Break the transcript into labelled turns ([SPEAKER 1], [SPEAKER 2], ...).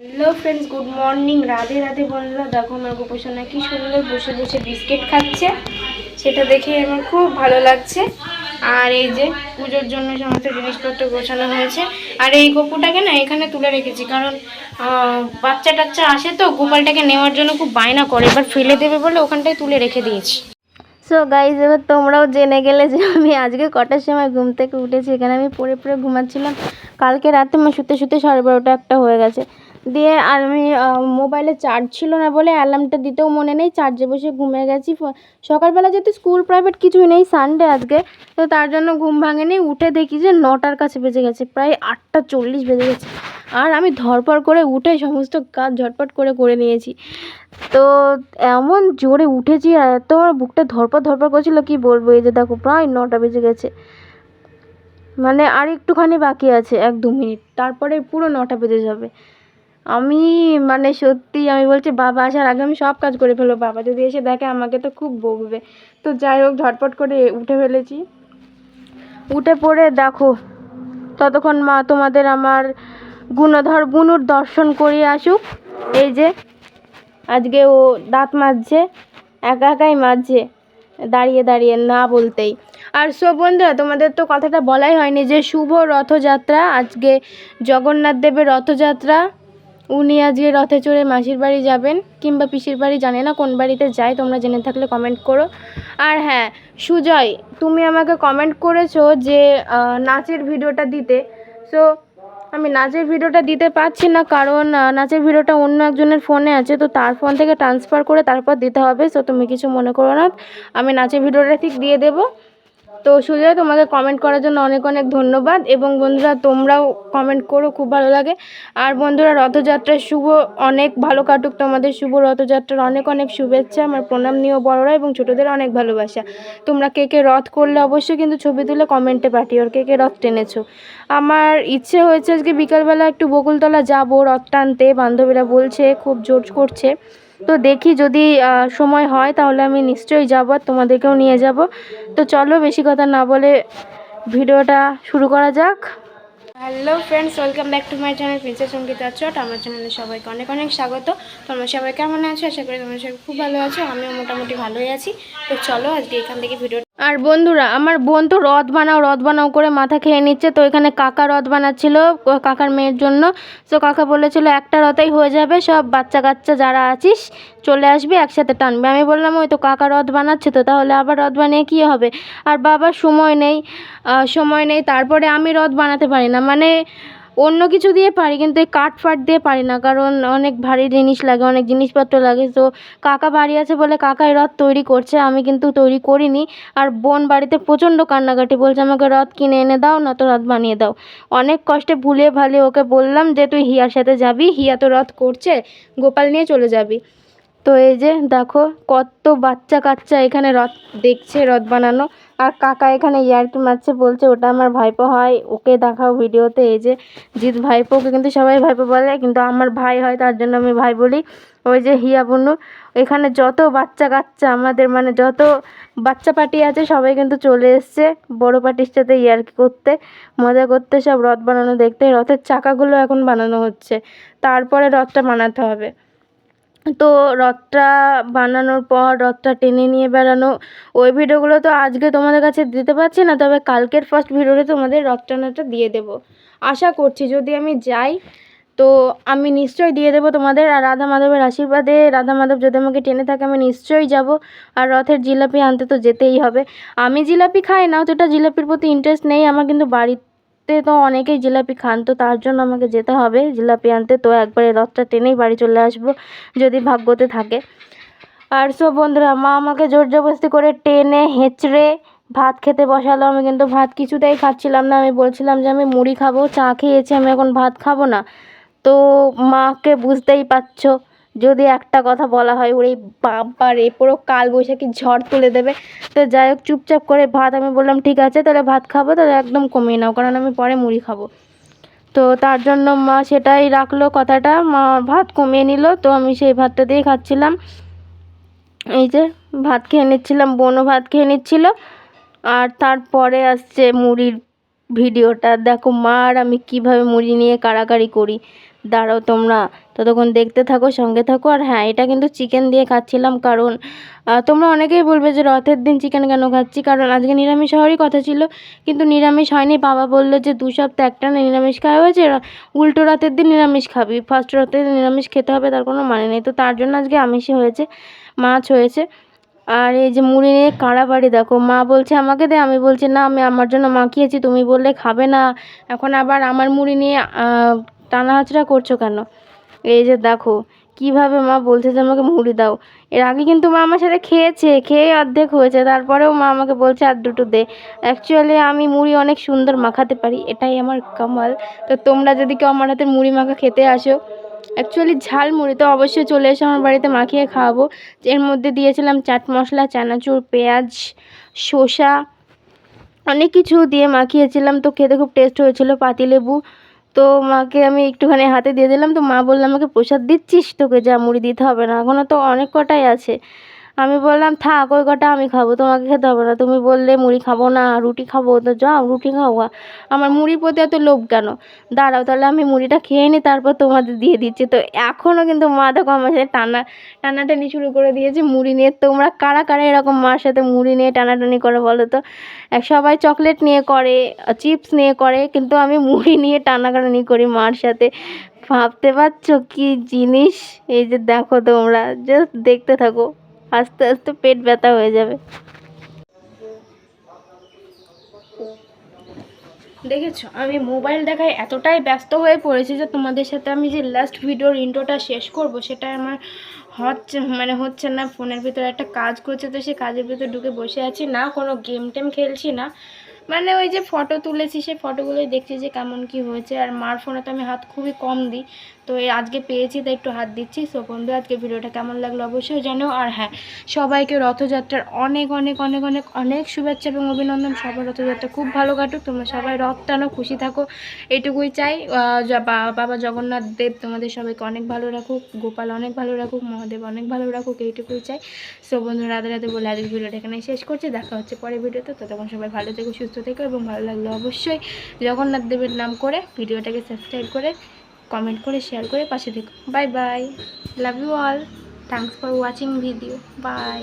[SPEAKER 1] Hello friends good morning Radhe Radhe বন্ধুরা, দেখো আমার গোপোষণা কি সুন্দর বসে বসে বিস্কিট খাচ্ছে। সেটা দেখে আমার খুব ভালো লাগছে। আর এই যে পুজোর জন্য সমস্ত জিনিসপত্র গোছানো হয়েছে। আর এই গপুটাকে না এখানে তুলে রেখেছি, কারণ বাচ্চা টাচ্চা আসে তো, গোপালটাকে নেওয়ার জন্য খুব বায়না করে। এবার ফেলে দেবে বলে ওখানটায় তুলে রেখে দিয়েছি।
[SPEAKER 2] সো গাইজ এবার তোমরাও জেনে গেলে যে আমি আজকে কটার সময় ঘুম থেকে উঠেছি। এখানে আমি পড়ে পড়ে ঘুমাচ্ছিলাম। কালকে রাতে আমার শুতে শুতে সাড়ে বারোটা একটা হয়ে গেছে। দিয়ে আর আমি মোবাইলে চার্জ ছিল না বলে অ্যালার্মটা দিতেও মনে নেই চার্জে বসে ঘুমিয়ে গেছি। সকালবেলা যেহেতু স্কুল প্রাইভেট কিছুই নেই সানডে আজকে, তো তার জন্য ঘুম ভাঙেনি। উঠে দেখি যে নটার কাছে বেজে গেছে, প্রায় আটটা চল্লিশ বেজে গেছে। আর আমি ধরপড় করে উঠে সমস্ত কাজ ঝটপট করে করে নিয়েছি। তো এমন জোরে উঠেছি, আর এত আমার বুকটা ধরপড় ধরপড় করছিল, কি বলব? এই যে দেখো, প্রায় নটা বেজে গেছে। মানে আর একটুখানি বাকি আছে, এক দু মিনিট। তারপরে পুরো নটা বেজে যাবে। আমি মানে সত্যি আমি বলছি, বাবা আসার আগে আমি সব কাজ করে ফেলব। বাবা যদি এসে দেখে আমাকে তো খুব বকবে। তো যাই হোক, ঝটপট করে উঠে ফেলেছি। উঠে পড়ে দেখো, ততক্ষণ মা তোমাদের আমার গুণধর বুনুর দর্শন করিয়ে আসুক। এই যে, আজকে ও দাঁত মাজছে, একা একাই মাজছে, দাঁড়িয়ে দাঁড়িয়ে না বলতেই। আর সব বন্ধুরা, তোমাদের তো কথাটা বলাই হয়নি যে শুভ রথযাত্রা, আজকে জগন্নাথ দেবের রথযাত্রা উনি আজকে রথে চড়ে মাসির বাড়ি যাবেন কিংবা পিসির বাড়ি, জানে না কোন বাড়িতে যায়, তোমরা জেনে থাকলে কমেন্ট করো। আর হ্যাঁ সুজয়, তুমি আমাকে কমেন্ট করেছ যে নাচের ভিডিওটা দিতে। সো আমি নাচের ভিডিওটা দিতে পারছি না কারণ নাচের ভিডিওটা অন্য একজনের ফোনে আছে, তো তার ফোন থেকে ট্রান্সফার করে তারপর দিতে হবে। সো তুমি কিছু মনে করো না, আমি নাচের ভিডিওটা ঠিক দিয়ে দেবো। তো সুজয় তোমাকে কমেন্ট করার জন্য অনেক অনেক ধন্যবাদ এবং বন্ধুরা, তোমরাও কমেন্ট করো, খুব ভালো লাগে। আর বন্ধুরা, রথযাত্রার শুভ, অনেক ভালো কাটুক তোমাদের শুভ রথযাত্রার অনেক অনেক শুভেচ্ছা, আমার প্রণাম নিয়েও বড়রা এবং ছোটদের অনেক ভালোবাসা। তোমরা কে কে রথ করলে অবশ্যই কিন্তু ছবি তুলে কমেন্টে পাঠিও, আর কে কে রথ টেনেছো। আমার ইচ্ছে হয়েছে আজকে বিকালবেলা একটু বকুলতলা যাব, রথ টানতে, বান্ধবীরা বলছে, খুব জোর করছে। তো দেখি যদি সময় হয় তাহলে আমি নিশ্চয়ই যাব আর তোমাদেরকেও নিয়ে যাব। তো চলো বেশি কথা না বলে ভিডিওটা শুরু করা যাক।
[SPEAKER 1] Hello friends, welcome back to my channel princess Sangeeta চট। আমার চ্যানেলে সবাইকে অনেক অনেক স্বাগত। তোমরা সবাই কেমন আছো? আশা করি তোমরা সবাই খুব ভালো আছো। আমিও মোটামুটি ভালোই আছি। তো চলো আজকে এখান থেকে ভিডিও
[SPEAKER 2] আর বন্ধুরা, আমার বোন তো রথ বানাও রথ বানাও করে মাথা খেয়ে নিচ্ছে। তো এখানে কাকা রথ বানাচ্ছিল, কাকার মেয়ের জন্য। তো কাকা বলেছিল, একটা রথেই হয়ে যাবে, সব বাচ্চা কাচ্চা যারা আছিস, চলে আসবি, একসাথে টানবে। আমি বললাম, ওই তো কাকা রথ বানাচ্ছে তো, তাহলে আবার রথ বানিয়ে কী হবে? আর বাবার সময় নেই সময় নেই, তারপরে আমি রথ বানাতে পারি না। মানে অন্য কিছু দিয়ে পারি, কিন্তু এই কাঠ ফাট দিয়ে পারি না, কারণ অনেক ভারী জিনিস লাগে, অনেক জিনিসপত্র লাগে। তো কাকা বাড়ি আছে বলে কাকাই রথ তৈরি করছে, আমি কিন্তু তৈরি করিনি। আর বোন বাড়িতে প্রচণ্ড কান্নাকাটি, বলছে আমাকে রথ কিনে এনে দাও না তো রথ বানিয়ে দাও। অনেক কষ্টে ভুলে ভালে ওকে বললাম যে, তুই হিয়ার সাথে যাবি, হিয়া তো রথ করছে, গোপাল নিয়ে চলে যাবি। তো এই যে দেখো, কত বাচ্চা কাচ্চা এখানে রথ দেখছে, রথ বানানো। আর কাকা এখানে ইয়ার্কি মারছে, বলছে, ওটা আমার ভাইপো হয়, ওকে দেখাও ভিডিওতে। এই যে জিৎ ভাইপোকে কিন্তু সবাই ভাইপো বলে, কিন্তু আমার ভাই হয়, তার জন্য আমি ভাই বলি। ওই যে হিয়া বনু, এখানে যত বাচ্চা কাচ্চা, আমাদের মানে যত বাচ্চা পার্টি আছে, সবাই কিন্তু চলে এসছে, বড় পার্টির সাথে ইয়ার্কি করতে, মজা করতে, সব রথ বানানো দেখতে। রথের চাকাগুলো এখন বানানো হচ্ছে, তারপরে রথটা বানাতে হবে। তো রথটা বানানোর পর, রথটা টেনে নিয়ে বেড়ানো, ওই ভিডিওগুলো তো আজকে তোমাদের কাছে দিতে পারছি না, তবে কালকের ফার্স্ট ভিডিওতে তোমাদের রথ টানাটা দিয়ে দেবো। আশা করছি যদি আমি যাই, তো আমি নিশ্চয়ই দিয়ে দেবো তোমাদের। আর রাধা মাধবের আশীর্বাদে, রাধা মাধব যদি আমাকে টেনে থাকে, আমি নিশ্চয়ই যাব। আর রথের জিলাপি আনতে তো যেতেই হবে। আমি জিলাপি খাই না, অতটা জিলাপির প্রতি ইন্টারেস্ট নেই, আমার কিন্তু বাড়িতে তো অনেকেই জিলাপি খান, তো তার জন্য আমাকে যেতে হবে। জিলাপি আনতে তো একবারে রথটা টেনেই বাড়ি চলে আসব, যদি ভাগ্যতে থাকে। আর সব বন্ধুরা, মা আমাকে জোর জবরদস্তি করে টেনে হেঁচড়ে ভাত খেতে বসালো। আমি কিন্তু ভাত কিছুতেই খাচ্ছিলাম না। আমি বলছিলাম যে আমি মুড়ি খাব, চা খেয়েছি, আমি এখন ভাত খাব না। তো মাকে বুঝতেই পারছ। যদি একটা কথা বলা হয়, ওরে বাবা রে পুরো কাল বৈশাখী ঝড় তুলে দেবে। তো যাই হোক, চুপচাপ করে ভাত আমি বললাম, ঠিক আছে, তাহলে ভাত খাব, তাহলে একদম কমিয়ে নাও, কারণ আমি পরে মুড়ি খাব। তো তার জন্য মা সেটাই রাখল কথাটা। মা ভাত কমিয়ে নিল, তো আমি সেই ভাতটা দিয়ে খাচ্ছিলাম। এই যে ভাত খেয়ে নিচ্ছিলাম, বোনও ভাত খেয়ে নিচ্ছিল। আর তারপরে আসছে মুড়ির ভিডিওটা। দেখো মা আর আমি কীভাবে মুড়ি নিয়ে কাড়াকাড়ি করি। দাঁড়াও তোমরা ততক্ষণ দেখতে থাকো, সঙ্গে থাকো। আর হ্যাঁ এটা কিন্তু চিকেন দিয়ে খাচ্ছিলাম কারণ তোমরা অনেকেই বলবে যে রথের দিন চিকেন কেন খাচ্ছি? কারণ আজকে নিরামিষ হওয়ারই কথা ছিল। কিন্তু নিরামিষ হয়নি। বাবা বলল যে দু সপ্তাহ একটা না নিরামিষ খাওয়া হয়েছে। উল্টো রাতের দিন নিরামিষ খাবি। ফার্স্ট দিন নিরামিষ খেতে হবে, তার কোনো মানে নেই। তো তার জন্য আজকে আমিষই হয়েছে, মাছ হয়েছে। আর এই যে মুড়ি নিয়ে কাড়াবাড়ি দেখো মা বলছে আমাকে দে। আমি বলছি না আমি আমার জন্য মাখিয়েছি তুমি বললে খাবে না। এখন আবার আমার মুড়ি নিয়ে আহ, টানা হাঁচড়া করছ কেন? এই যে দেখো কীভাবে মা বলছে যে আমাকে মুড়ি দাও। এর আগে কিন্তু মা আমার সাথে খেয়েছে খেয়ে অর্ধেক হয়েছে তারপরেও মা আমাকে বলছে আর দুটো দে। অ্যাকচুয়ালি আমি মুড়ি অনেক সুন্দর মাখাতে পারি এটাই আমার কামাল। তো তোমরা যদি কেউ আমার হাতে মুড়ি মাখা খেতে আসো অ্যাকচুয়ালি ঝাল মুড়ি তো অবশ্যই চলে এসে আমার বাড়িতে মাখিয়ে খাওয়াবো। এর মধ্যে দিয়েছিলাম চাট মশলা, চানাচুর, পেঁয়াজ, শসা, অনেক কিছু দিয়ে মাখিয়েছিলাম। তো খেতে খুব টেস্ট হয়েছিল পাতিলেবু। তো মাকে আমি একটুখানি হাতে দিয়ে দিলাম। তো মা বললাম আমাকে প্রসাদ দিচ্ছিস? তোকে যা মুড়ি দিতে হবে না। এখনও তো অনেক কটাই আছে। আমি বললাম, থাক, ওই কটা আমি খাব, তোমাকে খেতে হবে না। তুমি বললে মুড়ি খাব না, রুটি খাব, তো যাও, রুটি খাও। আমার মুড়ির প্রতি এত লোভ কেন? দাঁড়াও তাহলে আমি মুড়িটা খেয়ে নিই তারপর তোমাদের দিয়ে দিচ্ছি। তো এখনও কিন্তু মা দেখো আমার সাথে টানা, টানাটানি শুরু করে দিয়েছে মুড়ি নিয়ে। তোমরা কারা কারা এরকম মার সাথে মুড়ি নিয়ে টানাটানি করে বলো তো? সবাই চকলেট নিয়ে করে, চিপস নিয়ে করে, কিন্তু আমি মুড়ি নিয়ে টানাটানি করি মার সাথে। ভাবতে পারছ কি জিনিস? এই যে দেখো তোমরা জাস্ট দেখতে থাকো। আস্তে আস্তে পেট ব্যথা হয়ে যাবে।
[SPEAKER 1] দেখেছ, আমি মোবাইল দেখায় এতটাই ব্যস্ত হয়ে পড়েছি যে তোমাদের সাথে আমি যে লাস্ট ভিডিওর ইন্ট্রোটা শেষ করব, সেটা আমার হচ্ছে মানে হচ্ছে না, ফোনের ভিতরে একটা কাজ করছে তো সেই কাজের ভিতরে ঢুকে বসে আছি। না, কোনো গেম টেম খেলছি না। মানে ওই যে ফটো তুলেছি, সেই ফটোগুলোই দেখছি যে কেমন কি হয়েছে। আর মার ফোনে তো আমি হাত খুবই কম দিই। তো আজকে পেয়েছি, তাই একটু হাত দিচ্ছি। সো বন্ধু, আজকে ভিডিওটা কেমন লাগল অবশ্যই জানো আর হ্যাঁ সবাইকে রথযাত্রার অনেক অনেক অনেক অনেক অনেক শুভেচ্ছা এবং অভিনন্দন। সবার রথযাত্রা খুব ভালো কাটুক। তোমরা সবাই রথ টানো, খুশি থাকো। এইটুকুই চাই। বাবা জগন্নাথ দেব তোমাদের সবাইকে অনেক ভালো রাখুক, গোপাল অনেক ভালো রাখুক, মহাদেব অনেক ভালো রাখুক, এইটুকুই চাই। সো বন্ধু রাতে রাতে বলে আজকে ভিডিওটা এখানে শেষ করছি। দেখা হচ্ছে পরের ভিডিওতে। তো তখন সবাই ভালো থেকো, সুস্থ থেকো এবং ভালো লাগল অবশ্যই জগন্নাথ দেবের নাম করে ভিডিওটাকে সাবস্ক্রাইব করে কমেন্ট করে শেয়ার করে পাশে দেখো bye bye love you all thanks for watching video bye